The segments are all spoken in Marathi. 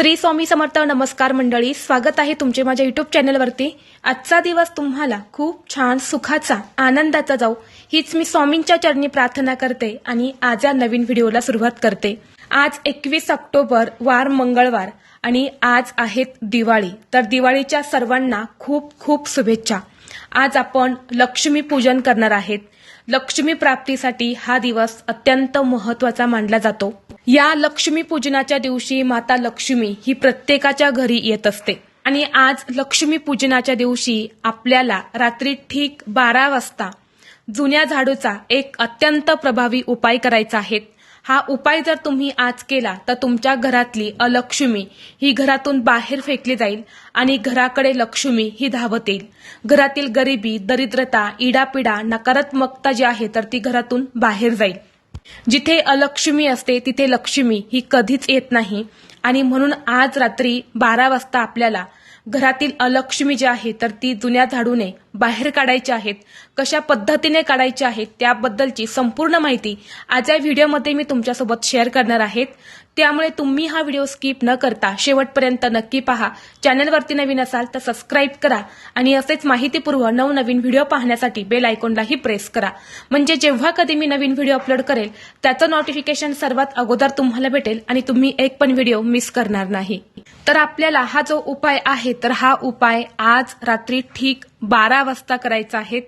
श्री स्वामी समर्थ नमस्कार मंडळी स्वागत आहे तुमचे माझ्या युट्यूब चॅनलवरती. आजचा दिवस तुम्हाला खूप छान सुखाचा आनंदाचा जाऊ हीच मी स्वामींच्या चरणी प्रार्थना करते आणि आज या नवीन व्हिडिओला सुरुवात करते. आज एकवीस ऑक्टोबर वार मंगळवार आणि आज आहेत दिवाळी. तर दिवाळीच्या सर्वांना खूप खूप शुभेच्छा. आज आपण लक्ष्मी पूजन करणार आहेत. लक्ष्मी प्राप्तीसाठी हा दिवस अत्यंत महत्त्वाचा मानला जातो. या लक्ष्मी पूजनाच्या दिवशी माता लक्ष्मी ही प्रत्येकाच्या घरी येत असते. आणि आज लक्ष्मी पूजनाच्या दिवशी आपल्याला रात्री ठीक बारा वाजता जुन्या झाडूचा एक अत्यंत प्रभावी उपाय करायचा आहे. हा उपाय जर तुम्ही आज केला तर तुमच्या घरातली अलक्ष्मी ही घरातून बाहेर फेकली जाईल आणि घराकडे लक्ष्मी ही धावत येईल. घरातील गरिबी दरिद्रता इडापिडा नकारात्मकता जी आहे तर ती घरातून बाहेर जाईल. जिथे अलक्ष्मी असते तिथे लक्ष्मी ही कधीच येत नाही. आणि म्हणून आज रात्री बारा वाजता आपल्याला घरातील अलक्ष्मी जी आहे तर ती जुन्या झाडूने बाहेर काढायची आहेत कशा पद्धतीने काढायची आहेत त्याबद्दलची संपूर्ण माहिती आज या व्हिडिओमध्ये मी तुमच्यासोबत शेअर करणार आहेत. त्यामुळे तुम्ही हा व्हिडिओ स्किप न करता शेवटपर्यंत नक्की पहा. चॅनलवरती नवीन असाल तर सबस्क्राईब करा आणि असेच माहितीपूर्व नवनवीन व्हिडिओ पाहण्यासाठी बेल आयकॉनलाही प्रेस करा. म्हणजे जेव्हा कधी मी नवीन व्हिडिओ अपलोड करेल त्याचं नोटिफिकेशन सर्वात अगोदर तुम्हाला भेटेल आणि तुम्ही एक पण व्हिडिओ मिस करणार नाही. तर आपल्याला हा जो उपाय आहे तर हा उपाय आज रात्री ठीक बारा वाजता करायचा आहे.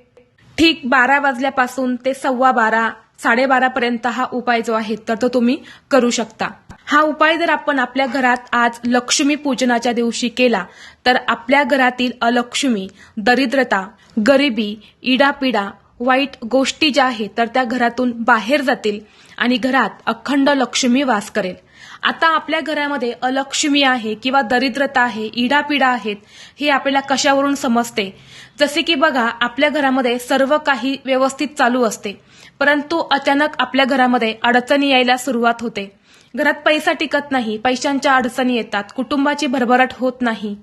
ठीक बारा वाजल्यापासून ते सव्वा बारा साडेबारापर्यंत हा उपाय जो आहे तर तो तुम्ही करू शकता. हा उपाय जर आपण आपल्या घरात आज लक्ष्मी पूजनाच्या दिवशी केला तर आपल्या घरातील अलक्ष्मी दरिद्रता गरिबी इडापिडा वाईट गोष्टी ज्या आहेत तर त्या घरातून बाहेर जातील आणि घरात अखंड लक्ष्मी वास करेल. आता आपल्या घरामध्ये अलक्ष्मी आहे किंवा दरिद्रता आहे इडापिडा आहेत हे आपल्याला कशावरून समजते? जसे की बघा आपल्या घरामध्ये सर्व काही व्यवस्थित चालू असते परंतु अचानक आपल्या घरामध्ये अडचणी यायला सुरुवात होते. घरात पैसा टिकत नाही पैशांच्या अडचणी येतात कुटुंबाची भरभराट होत नाही.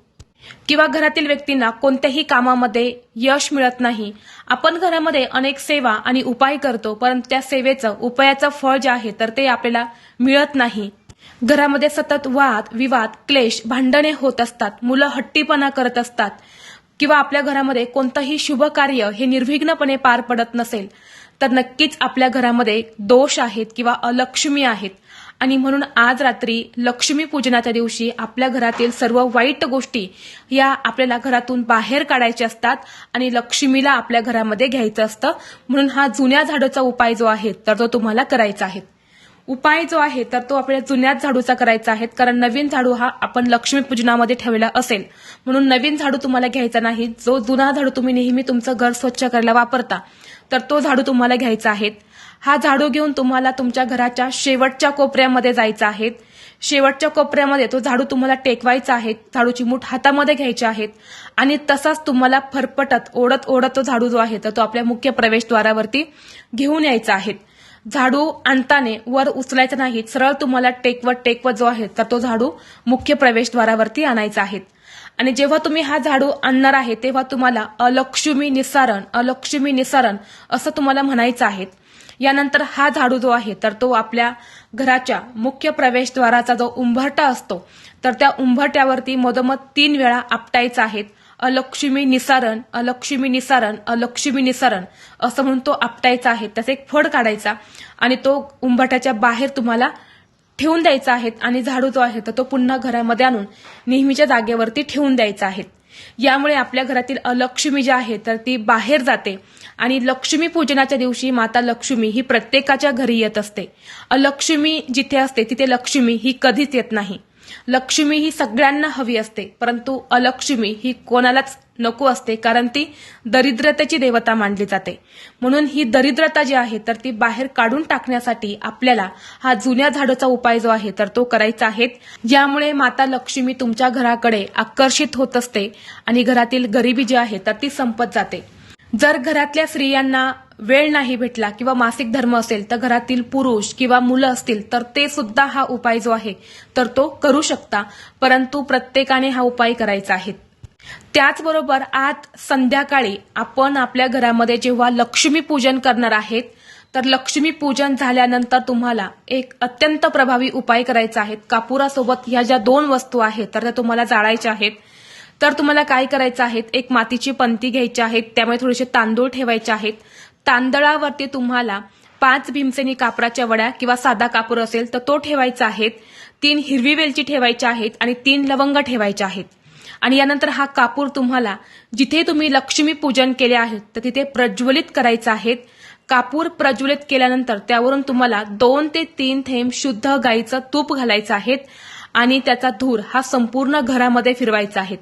किंवा घरातील व्यक्तींना कोणत्याही कामामध्ये यश मिळत नाही. आपण घरामध्ये अनेक सेवा आणि उपाय करतो परंतु त्या सेवेचं उपायाचं फळ जे आहे तर ते आपल्याला मिळत नाही. घरामध्ये सतत वाद विवाद क्लेश भांडणे होत असतात मुलं हट्टीपणा करत असतात किंवा आपल्या घरामध्ये कोणतंही शुभ कार्य हे निर्विघ्नपणे पार पडत नसेल तर नक्कीच आपल्या घरामध्ये दोष आहेत किंवा अलक्ष्मी आहेत. आणि म्हणून आज रात्री लक्ष्मी पूजनाच्या दिवशी आपल्या घरातील सर्व वाईट गोष्टी या आपल्याला घरातून बाहेर काढायच्या असतात आणि लक्ष्मीला आपल्या घरामध्ये घ्यायचं असतं. म्हणून हा जुन्या झाडूचा उपाय जो आहे तर तो तुम्हाला करायचा आहे. उपाय जो आहे तर तो आपल्या जुन्याच झाडूचा करायचा आहे. कारण नवीन झाडू हा आपण लक्ष्मी पूजनामध्ये ठेवला असेल. म्हणून नवीन झाडू तुम्हाला घ्यायचा नाही. जो जुना झाडू तुम्ही नेहमी तुमचं घर स्वच्छ करायला वापरता तर तो झाडू तुम्हाला घ्यायचा आहे. हा झाडू घेऊन तुम्हाला तुमच्या घराच्या शेवटच्या कोपऱ्यामध्ये जायचं आहे. शेवटच्या कोपऱ्यामध्ये तो झाडू तुम्हाला टेकवायचा आहे. झाडूची मूठ हातामध्ये घ्यायची आहेत आणि तसाच तुम्हाला फरफटत ओढत ओढत तो झाडू जो आहे तर तो आपल्या मुख्य प्रवेशद्वारावरती घेऊन यायचा आहे. झाडू आणताने वर उचलायचा नाही सरळ तुम्हाला टेकवत टेकवत जो आहे तर तो झाडू मुख्य प्रवेशद्वारावरती आणायचा आहे. आणि जेव्हा तुम्ही हा झाडू आणणार आहे तेव्हा तुम्हाला अलक्ष्मी निसारण अलक्ष्मी निसारण असं तुम्हाला म्हणायचं आहे. यानंतर हा झाडू जो आहे तर तो आपल्या घराच्या मुख्य प्रवेशद्वाराचा जो उंबरटा असतो तर त्या उंबरट्यावरती मधोमध तीन वेळा आपटायचा आहे अलक्ष्मी निसारण अलक्ष्मी निसारण अलक्ष्मी निसारण असं म्हणून तो आपटायचा आहे. त्याचा एक फड काढायचा आणि तो उंबरट्याच्या बाहेर तुम्हाला ठेवून द्यायचा आहे आणि झाडू जो आहे तर तो पुन्हा घरामध्ये आणून नेहमीच्या जागेवरती ठेवून द्यायचा आहे. यामुळे आपल्या घरातील अलक्ष्मी जी आहे तर ती बाहेर जाते. आणि लक्ष्मी पूजनाच्या दिवशी माता लक्ष्मी ही प्रत्येकाच्या घरी येत असते. अलक्ष्मी जिथे असते तिथे लक्ष्मी ही कधीच येत नाही. लक्ष्मी ही सगळ्यांना हवी असते परंतु अलक्ष्मी ही कोणालाच नको असते कारण ती दरिद्रतेची देवता मानली जाते. म्हणून ही दरिद्रता जी आहे तर ती बाहेर काढून टाकण्यासाठी आपल्याला हा जुन्या झाडाचा उपाय जो आहे तर तो करायचा आहे. ज्यामुळे माता लक्ष्मी तुमच्या घराकडे आकर्षित होत असते आणि घरातील गरिबी जी आहे तर ती संपत जाते. जर घरातल्या स्त्रियांना वेळ नाही भेटला किंवा मासिक धर्म असेल तर घरातील पुरुष किंवा मुलं असतील तर ते सुद्धा हा उपाय जो आहे तर तो करू शकता. परंतु प्रत्येकाने हा उपाय करायचा आहे. त्याचबरोबर आज संध्याकाळी आपण आपल्या घरामध्ये जेव्हा लक्ष्मी पूजन करणार आहेत तर लक्ष्मी पूजन झाल्यानंतर तुम्हाला एक अत्यंत प्रभावी उपाय करायचा आहे. कापुरासोबत ह्या ज्या दोन वस्तू आहेत तर त्या तुम्हाला जाळायच्या आहेत. तर तुम्हाला काय करायचं आहे? एक मातीची पंती घ्यायची आहेत त्यामुळे थोडेसे तांदूळ ठेवायचे आहेत. तांदळावरती तुम्हाला पाच भीमसेनी कापराच्या वड्या किंवा साधा कापूर असेल तर तो ठेवायचा आहे तीन हिरवी वेलची ठेवायच्या आहेत आणि तीन लवंग ठेवायच्या आहेत. आणि यानंतर हा कापूर तुम्हाला जिथे तुम्ही लक्ष्मी पूजन केले आहे तर तिथे प्रज्वलित करायचा आहे कापूर प्रज्वलित केल्यानंतर त्यावरून तुम्हाला दोन ते तीन थेंब शुद्ध गाईचं तूप घालायचं आहे आणि त्याचा धूर हा संपूर्ण घरामध्ये फिरवायचा आहे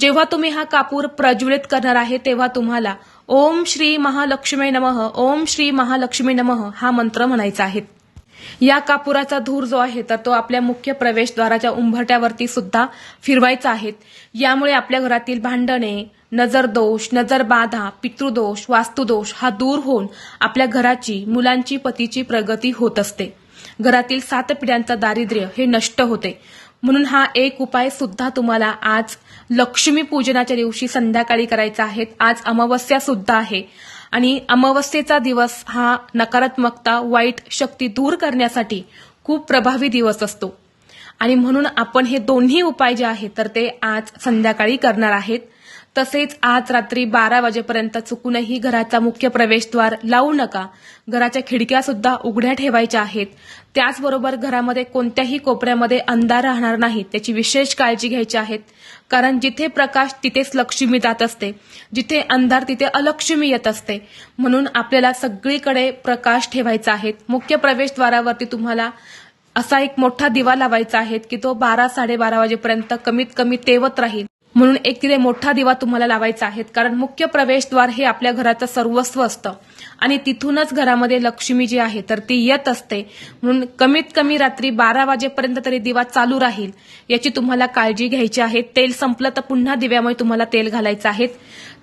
जेव्हा तुम्ही हा कापूर प्रज्वलित करणार आहे तेव्हा तुम्हाला ओम श्री महालक्ष्मी नमः ओम श्री महालक्ष्मी नमः हा मंत्र म्हणायचा आहे. या कापुराचा धूर जो आहे तर तो आपल्या मुख्य प्रवेशद्वाराच्या उंबरट्यावरती सुद्धा फिरवायचा आहे. यामुळे आपल्या घरातील भांडणे नजरदोष नजरबाधा पितृदोष वास्तुदोष हा दूर होऊन आपल्या घराची मुलांची पतीची प्रगती होत असते. घरातील सात पिढ्यांचा दारिद्र्य हे नष्ट होते. म्हणून हा एक उपाय सुद्धा तुम्हाला आज लक्ष्मी पूजनाच्या दिवशी संध्याकाळी करायचा आहे. आज अमावस्या सुद्धा आहे. आणि अमावस्येचा दिवस हा नकारात्मकता वाईट शक्ती दूर करण्यासाठी खूप प्रभावी दिवस असतो. आणि म्हणून आपण हे दोन्ही उपाय जे आहेत तर ते आज संध्याकाळी करणार आहेत. तसेच आज रात्री बारा वाजेपर्यंत चुकूनही घराचा मुख्य प्रवेशद्वार लावू नका. घराच्या खिडक्या सुद्धा उघड्या ठेवायच्या आहेत. त्याचबरोबर घरामध्ये कोणत्याही कोपऱ्यामध्ये अंधार राहणार नाही त्याची विशेष काळजी घ्यायची आहेत कारण जिथे प्रकाश तिथेच लक्ष्मी जात असते. जिथे अंधार तिथे अलक्ष्मी येत असते. म्हणून आपल्याला सगळीकडे प्रकाश ठेवायचा आहे. मुख्य प्रवेशद्वारावरती तुम्हाला असा एक मोठा दिवा लावायचा आहे की तो बारा साडेबारा वाजेपर्यंत कमीत कमी तेवत राहील. एक तिथे मोठा दिवा तुम्हाला लावायचा आहे कारण मुख्य प्रवेशद्वार हे आपल्या घराचं सर्वस्व असतं. आणि तिथूनच घरामध्ये लक्ष्मी जी आहे तर ती येत असते. म्हणून कमीत कमी रात्री बारा वाजेपर्यंत तरी दिवा चालू राहील याची तुम्हाला काळजी घ्यायची आहे. तेल संपलं तर पुन्हा दिव्यामुळे तुम्हाला तेल घालायचं आहे.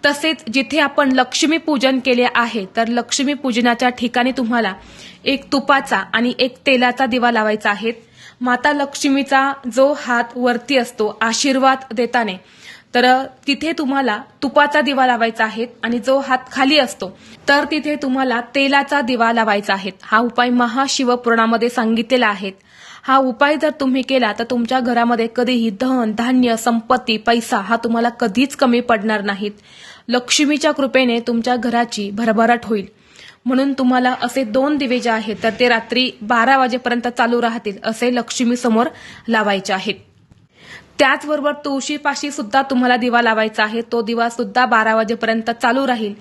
तसेच जिथे आपण लक्ष्मी पूजन केले आहे तर लक्ष्मी पूजनाच्या ठिकाणी तुम्हाला एक तुपाचा आणि एक तेलाचा दिवा लावायचा आहे. माता लक्ष्मीचा जो हात वरती असतो आशीर्वाद देताने तर तिथे तुम्हाला तुपाचा दिवा लावायचा आहे आणि जो हात खाली असतो तर तिथे तुम्हाला तेलाचा दिवा लावायचा आहे. हा उपाय महाशिवपुराणामध्ये सांगितलेला आहे. हा उपाय जर तुम्ही केला तर तुमच्या घरामध्ये कधीही धन धान्य संपत्ती पैसा हा तुम्हाला कधीच कमी पडणार नाहीत. लक्ष्मीच्या कृपेने तुमच्या घराची भरभराट होईल. म्हणून तुम्हाला असे दोन दिवे जे आहेत तर ते रात्री बारा वाजेपर्यंत चालू राहतील असे लक्ष्मी समोर लावायचे आहेत. त्याचबरोबर तुळशीपाशी सुद्धा तुम्हाला दिवा लावायचा आहे. तो दिवा सुद्धा बारा वाजेपर्यंत चालू राहील.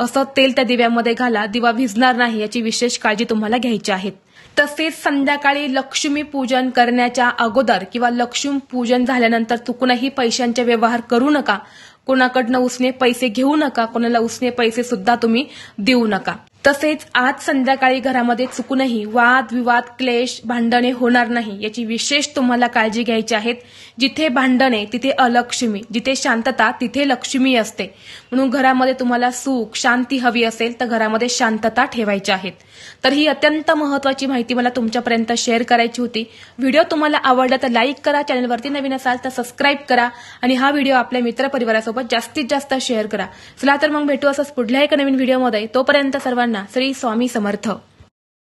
असं तेल त्या दिव्यामध्ये घाला. दिवा भिजणार नाही याची विशेष काळजी तुम्हाला घ्यायची आहे. तसेच संध्याकाळी लक्ष्मी पूजन करण्याच्या अगोदर किंवा लक्ष्मी पूजन झाल्यानंतर चुकूनही पैशांचे व्यवहार करू नका. कोणाकडनं उसने पैसे घेऊ नका. कोणाला उसने पैसे सुद्धा तुम्ही देऊ नका. तसेच आज संध्याकाळी घरामध्ये चुकूनही वाद विवाद क्लेश भांडणे होणार नाही याची विशेष तुम्हाला काळजी घ्यायची आहेत. जिथे भांडणे तिथे अलक्ष्मी जिथे शांतता तिथे लक्ष्मी असते. म्हणून घरामध्ये तुम्हाला सुख शांती हवी असेल तर घरामध्ये शांतता ठेवायची आहेत. तर ही अत्यंत महत्वाची माहिती मला तुमच्यापर्यंत शेअर करायची होती. व्हिडिओ तुम्हाला आवडला तर लाईक करा चॅनलवरती नवीन असाल तर सबस्क्राईब करा आणि हा व्हिडिओ आपल्या मित्रपरिवारासोबत जास्तीत जास्त शेअर करा. चला तर मग भेटू असंच पुढल्या एका नवीन व्हिडिओमध्ये. तोपर्यंत सर्वांना सर्वांना श्री स्वामी समर्थ.